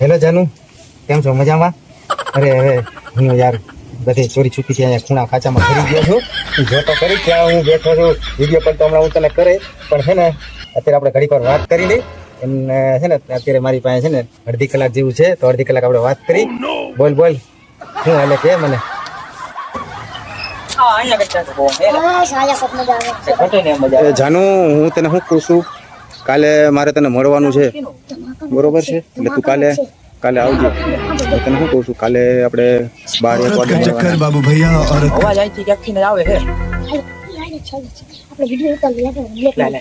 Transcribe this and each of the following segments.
Hello Janu કેમ છો? મજામાં? અરે હવે હું યાર બધે ચોરી છુપીથી અહીંયા ખૂણા ખાચામાં ફરી ગયો છું. જો જોતો કરી ક્યાં હું બેઠો છું. વીડિયો કોલ તો હમણાં હું તને કરે પણ છે ને અત્યારે આપણે ઘડીક વાર વાત કરી લઈ. એમને છે ને અત્યારે મારી પાસે છે ને અડધી કલાક જેવું છે તો અડધી કલાક આપણે વાત કરી. બોલ બોલ. શું હાલે કે મને? જાનું હું તને શું કહું છું કાલે મારે તને મળવાનું છે. બરોબર છે? એટલે તું કાલે કાલે આવજો. તને શું કહું છું? કાલે આપણે બાર એક વાગે ચક્કર બાબુ ભૈયા અવાજ આવી થી આવે છે. આપણે વિડિયો ઉતાર લે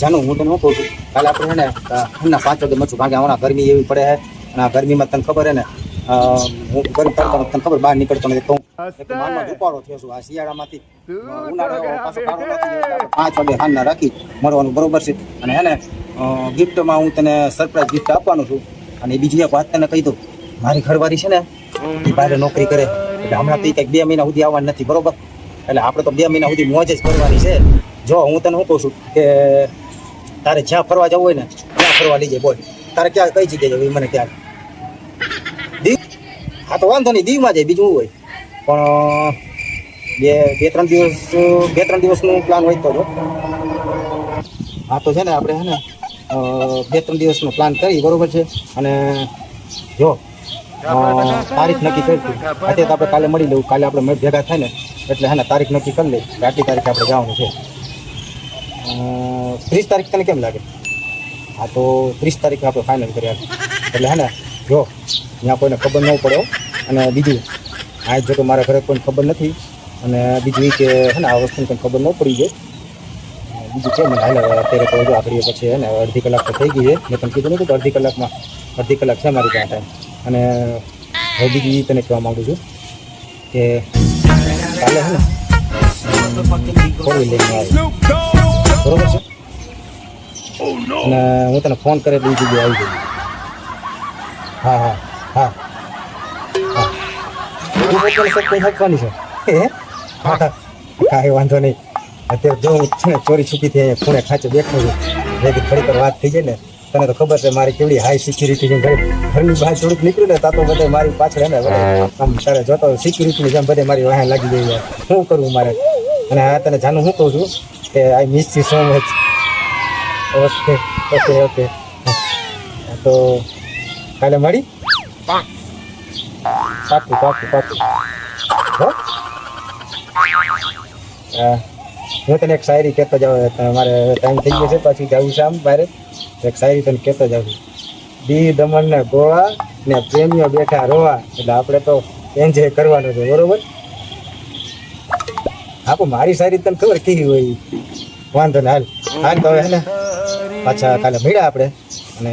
જાનુ હું તને શું કહું છું? કાલે આપણે છે ને હમણાં પાંચ વાગે મચું કારણ કે હમણાં ગરમી એવી પડે છે. અને આ ગરમીમાં તને ખબર છે ને હું ગરમ તડકાનો તને ખબર બહાર નીકળતો નથી. તો માનમાં થયો છું. આ શિયાળામાંથી પાંચ વાગે હાલના રાખી મળવાનું બરોબર છે. અને હે ને ગિફ્ટમાં હું તને સરપ્રાઈઝ ગિફ્ટ આપવાનું છું. અને બીજી એક વાત તને કહી દઉં. મારી ઘરવાળી છે ને એ બહાર નોકરી કરે. એટલે હમણાં તો કંઈક બે મહિના સુધી આવવાની નથી બરોબર? એટલે આપણે તો બે મહિના સુધી મોજ જ કરવાની છે. જો હું તને શું કહું છું કે તારે જ્યાં ફરવા જવું હોય ને, ત્યાં ફરવા લઈ જાય બોલ. તારે ક્યાં, કઈ જગ્યાએ જવું મને ક્યાં દીવ હા તો વાંધો નહીં, દીવમાં જાય, બીજું હોય? પણ, બે બે, ત્રણ દિવસ, બે, ત્રણ દિવસનું પ્લાન હોય તો જો. હા તો છે ને, આપણે છે ને બે, ત્રણ દિવસનો પ્લાન કરી, બરોબર છે? અને જો તારીખ નક્કી કરતું અત્યારે આપણે કાલે મળી લઉં, કાલે આપણે ભેગા થાય ને, એટલે હે ને, તારીખ નક્કી કરી લઈ આટલી તારીખે આપણે જવાનું છે. ત્રીસ તારીખ તને કેમ લાગે? હા તો ત્રીસ તારીખ આપણે ફાઇનલ કરી આપીએ એટલે હે ને, જો ત્યાં કોઈને ખબર ન પડે અને બીજું, આ જો કે મારા ઘરે કોઈને ખબર નથી, અને બીજું એ કે હે ને, આ વસ્તુની કંઈ ખબર ન પડી જાય. બીજું છે મને હાલે અત્યારે તો આખરી પછી હે ને અડધી કલાક તો થઈ ગઈ છે. મેં તમને કીધું કે અડધી કલાકમાં, અડધી કલાક છે મારી પાસે. ટાઈમ અને હવે બીજું તને કહેવા માગું છું કે કાલે હે ને ફોર વ્હીલ લઈને આવે બરોબર છે? અને હું તને ફોન કરે એટલે જગ્યાએ આવી જઈએ હા હા હા. હા. તું પોતાની સબ કોઈ હકવાની છે? હે? હા. હા. કાંઈ વાંધો નહીં. અત્યારે જો હું છે ને ચોરી છુપીથી અહીંયા ખૂણે ખાંચે બેઠો છું. જેથી થોડીક વાત થઈ જાય ને તને તો ખબર છે મારી કેવડી હાઈ સિક્યુરિટી છે ઘરે ઘરની બહાર થોડુંક નીકળ્યું ને તા તો બધે મારી પાછળ એને આમ તારે જોતો સિક્યુરિટીની જેમ બધે મારી વાહે લાગી ગઈ હોય શું કરવું મારે? અને આ તને જાનું શું કહું છું? કે I miss you so much okay okay okay તો કાલે મળી પાકું પાકું પાકું હા, તને એક શાયરી કહેતો જાઉં મારે ટાઈમ થઈ ગયો છે પાછી જવું છે આમ બહાર એક શાયરી તને કહેતો જાઉં દી દમણ ને ગોવા ને પ્રેમીઓ બેઠા રોવા એટલે આપણે તો એન્જોય કરવાનું છે બરોબર હા, પણ મારી સારી તને ખબર કેવી હોય? વાંધો ને હાલ. હાલ તો હે ને, પાછા કાલે મળ્યા આપણે. અને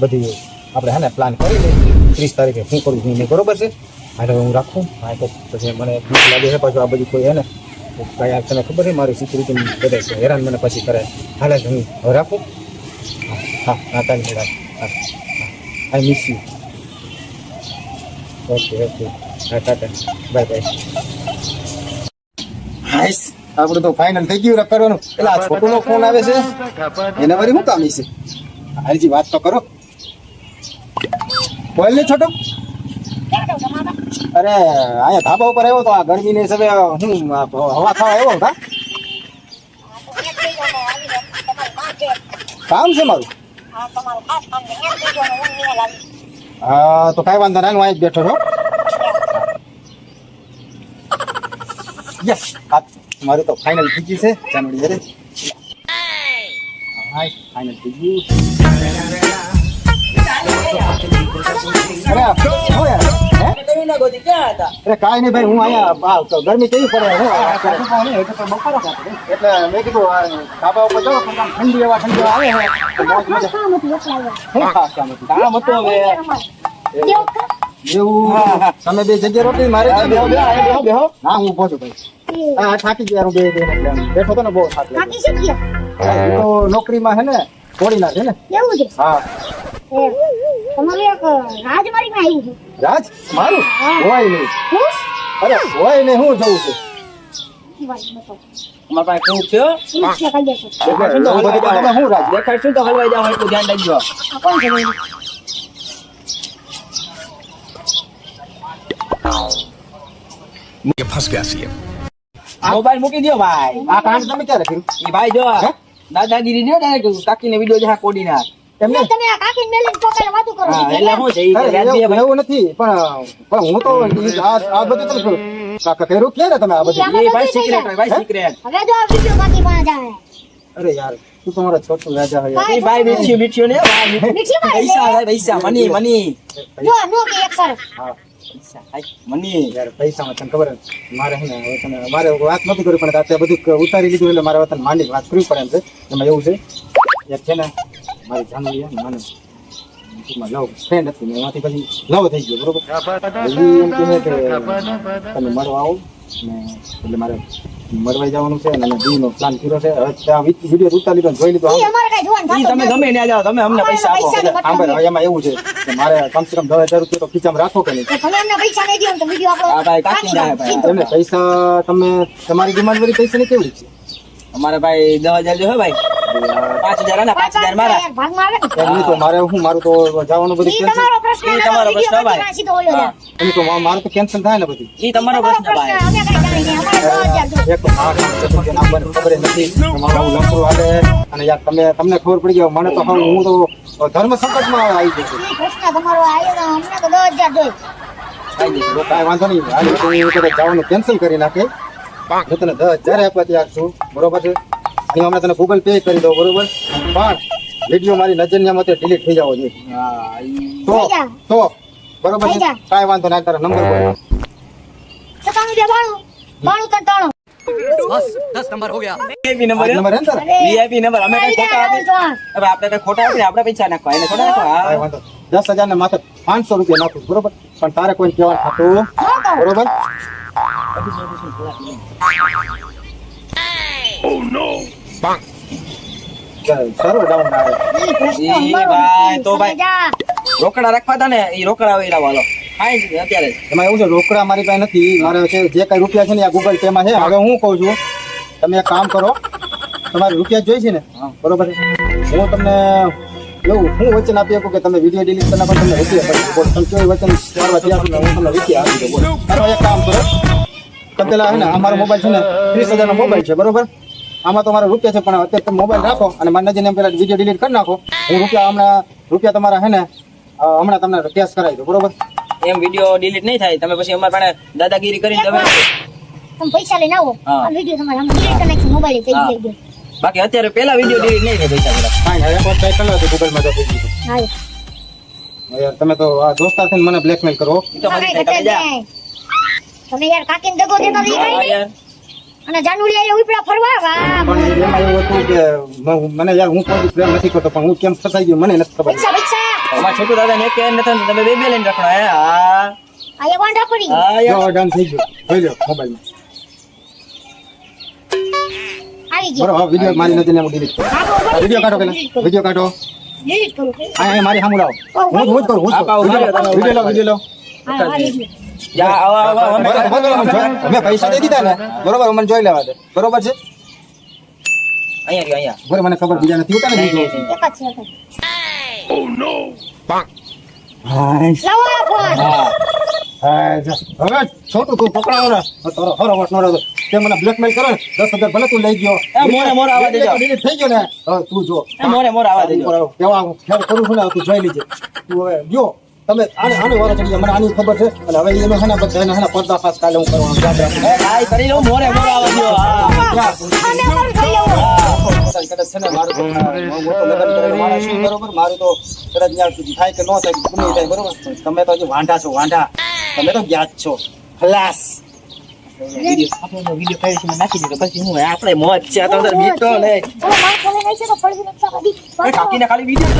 બધી આપણે હે ને પ્લાન કરી લઈએ. ત્રીસ તારીખે શું કરું શું નહીં, બરોબર છે? હાલે, હું રાખું. હા, તો પછી મને ભૂખ લાગે છે પાછું આ બધું કોઈ, હે ને? કાંઈ આ તને ખબર છે, મારી સિક્યુરિટી બધા છે, હેરાન મને પછી કરે. હાલે હું હવે રાખું. હા હા હા કાંઈ નહીં હા I miss you okay okay હા, ટાટા. બાય બાય હાઈસ આપણું તો ફાઇનલ થઈ ગયું કરવાનું એટલે આ છોટુનો ફોન આવે છે. એને વળી શું કામ છે હાલજી વાત તો કરો. બોલ ને છોટો. અરે, અહીંયા ધાબા ઉપર આવ્યો તો આ ગરમીને સવે હું હવા ખાવા આવ્યો હતા કામ છે મારું? હા, તો કાંઈ વાંધો ના, હું અહીં બેઠો છો. યસ આ મારું તો ફાઇનલ થઈ ગયું છે જાનવડી અરે હાય ફાઇનલ થઈ ગયું અરે હે? કાંઈ નહીં ભાઈ હું અહીંયા તો ગરમી કેવી પડે હું એટલે મેં કીધું ધાબા ઉપર જાઓ ઠંડી હવા ઠંડી હવા આવે છે. તો મોજ મજા. હતું હવે. એવું તમે બે જગ્યા રોટી મારે ના હું ઊભો છું ભાઈ. હા થાકી ગયા હું બે બે બેઠો તો ને બહુ થાક તો નોકરીમાં હે ને થોડી નાખે ને. એવું છે? હા. રાજ? મારું? હોય નહીં. અરે હોય નહીં હું જવું છું. વાત પાસે કેવું છે? હું રાજ? દેખાડશું તો હલવાઈ જાવ એટલું ધ્યાન રાખજો. કોણ છે ફસ ગયા છીએ. મોબાઈલ મૂકી દો ભાઈ. આ કાંડ તમે ક્યારે કર્યું? એ ભાઈ જો દાદાગીરી ને ડાયરેક્ટ કાકીને વિડિયો જહા કોડી ના તમને તમે આ કાકી મેલિંગ પોતાને વાતો કરો એટલે હું છે એવું નથી પણ પણ હું તો આ આ બધું તમે કાકા કર્યું? કે તમે આ બધું? એ ભાઈ સિક્રેટ હોય ભાઈ સિક્રેટ હવે જો આ વિડિયો બાકી માં જાય અરે યાર તું તમારો છોટું રાજા હોય એ ભાઈ મીઠ્યું મીઠ્યું ને પૈસા પૈસા મની મની. જો નો કે એક સર હા. મની યાર પૈસામાં તને ખબર. મારે હે ને હવે તને મારે વાત નથી કરવી પણ અત્યારે બધું ઉતારી લીધું એટલે મારે વતન તને માંડી વાત કરવી પડે એમ છે એમાં એવું છે યાર છે ને મારી જાનવી મને ટૂંકમાં લવ ફ્રેન્ડ હતી એમાંથી પછી લવ થઈ ગયો બરોબર એમ કહે કે તમે મળવા આવો ને એટલે મારે મળવાઈ જવાનું છે અને દી નો પ્લાન કર્યો છે. હવે ત્યાં વીડિયો ઉતારી લીધો જોઈ લીધો. ઈ અમારે કઈ જોવાનું તમે ગમે ત્યાં જાઓ તમે અમને પૈસા આપો. તો હવે એમાં એવું છે કે મારે કમ સે કમ દસ હજાર રૂપિયા તો ખીચામાં રાખો કે નહીં? તમે અમને પૈસા નહીં દ્યો તો વીડિયો આપણો હા ભાઈ, કાકી જાય ભાઈ. તમે પૈસા તમે તમારી ડિમાન્ડ વાળી પૈસા ની કેવી છે અમારે ભાઈ 10000 જો હે ભાઈ. પાંચ હજાર પાંચ હજાર મારા. તો મારે હું મારું તો જવાનું બધું કેન્સલ તમારો પ્રશ્ન તમારો પ્રશ્ન ભાઈ. એમ તો મારું તો કેન્સલ થાય ને બધું. એ તમારો પ્રશ્ન ભાઈ. અમે કઈ જાણીએ નહીં. અમારે દસ હજાર જોઈએ. એક તો નાખવાની ખબર નથી. તમારું હાલે. અને યાર તમે તમને ખબર પડી ગયો મને તો હું તો ધર્મ સંકટમાં આવી ગયો છું. પ્રશ્ન તમારો આવ્યો અમને તો દસ હજાર જોઈએ. કાંઈ વાંધો નહીં. હાલ તો હું જવાનું કેન્સલ કરી નાખે. હું તને દસ હજાર આપવા ત્યાં છું. બરોબર છે? હું હમણાં તને ગૂગલ પે કરી દઉં બરોબર? પણ વીડિયો મારી નજરની મતે ડિલીટ થઈ જવો જોઈએ. હા તો તો બરોબર છે? કાંઈ વાંધો ના તારા નંબર બોલ. સત્તાણું બે બાણું. બાણું ત્રણ નંબર હે અમે કઈ ખોટા આવી આપી જાય, હવે આપણે કઈ ખોટા આપીને આપણે પૈસા નાખવા. એને ખોટા નાખવા? વાંધો દસ હજાર ને માત્ર પાંચસો રૂપિયા નાખું બરોબર? પણ તારે કોઈ કહેવાનું થતું બરોબર? ઈ પ્રશ્ન ભાઈ, તો ભાઈ. રોકડા રાખવા હતા ને એ રોકડા વેરા વાલો ખાઈ અત્યારે એમાં એવું છે રોકડા મારી પાસે નથી મારે જે કઈ રૂપિયા છે ને આ ગૂગલ પે માં છે હવે હું કહું છું તમે એક કામ કરો તમારે રૂપિયા જોઈ છે ને બરોબર હું તમને એવું હું વચન આપી શકું કે તમે વીડિયો ડિલીટ કરી પર તમને રૂપિયા પડી બોલો તમે કેવું વચન કરવા ત્યાં હું તમને રૂપિયા આપી દઉં બોલો એક કામ કરો તમે પેલા છે ને અમારો મોબાઈલ છે ને ત્રીસ હજારનો મોબાઈલ છે બરોબર આમાં તો મારા રૂપિયા છે પણ અત્યારે તમે મોબાઈલ રાખો અને મારા નજીને પેલા વીડિયો ડિલીટ કરી નાખો. હું રૂપિયા હમણાં રૂપિયા તમારા હે ને હમણાં તમને કેશ કરાવી દઉં બરોબર? એમ વીડિયો ડિલીટ નહીં થાય તમે પછી અમારા પાસે દાદાગીરી કરીને તમે તમે પૈસા લઈને આવો. આ વીડિયો તમારે હમણાં ડિલીટ કરી નાખી મોબાઈલ થઈ ગયો બાકી અત્યારે પેલા વીડિયો ડિલીટ નહીં થાય પૈસા પેલા કાંઈ હવે કોઈ ટ્રાય કરી તો થઈ ગયું. હા. યાર તમે તો આ દોસ્તાર થઈને મને બ્લેકમેલ કરો. તો તમે જા તમે યાર કાકીને દગો દેતા. યાર. અને જાનુડિયા ઉપડા ફરવા? વાહ પણ એમાં એવું હતું કે મને યાર હું કોઈ પ્રેમ નથી કરતો પણ હું કેમ ફસાઈ ગયો મને નથી ખબર. પૈસા પૈસા અમાર છોટુ દાદા ને કે નથી તમે બે બે લઈને રાખો હે? હા. આ એ વાંઢા પડી. હા જો યાર ડન થઈ ગયો. જોઈ લો મોબાઈલમાં. આવી ગયો. બરોબર વીડિયો મારી નજર ને હું ડિલીટ કરું વીડિયો કાઢો પેલા. વીડિયો કાઢો. ડિલીટ કરો આ મારી સામું લાવો હું હું કરું હું વીડિયો લો વીડિયો લો. હા. મેં પૈસા દઈ દીધા ને બરોબર મને જોઈ લેવા દે. બરોબર છે? અહીંયા અહીંયા. મને ખબર બીજા નથી હોતા ને. હવે છોટું તું પકડાવો ને. તારો હરો વટ નો તે. મને બ્લેકમેલ કરો ને દસ હજાર ભલે તું લઈ ગયો. મોરે મોરે આવા દેજો. ડિલીટ થઈ ગયો ને. તું જો. એ મોરે મોરે આવા દેજો. કેવા કરું છું ને તું જોઈ લીજે. તું હવે જો તમે આને આને વારા ચડી મને આની ખબર છે. અને હવે એનો છે ને બધા એના હે ને પર્દાફાશ કાલે હું કરવાનો યાદ રાખજો. એ ભાઈ કરી લઉં મોરે મોરે આવજો કદાચ છે ને મારું તો લગ્ન બરોબર? મારું તો કદાચ થાય કે ન થાય ગમે થાય બરોબર? તમે તો હજી વાંઢા છો વાંઢા. તમે તો જ્ઞાત છો. ખલાસ. આપણે વીડિયો કાઢી છે નાખી દીધો? પછી હું આપણે મોજ છે તો મીઠો લે નહીં કાકીને ખાલી વીડિયો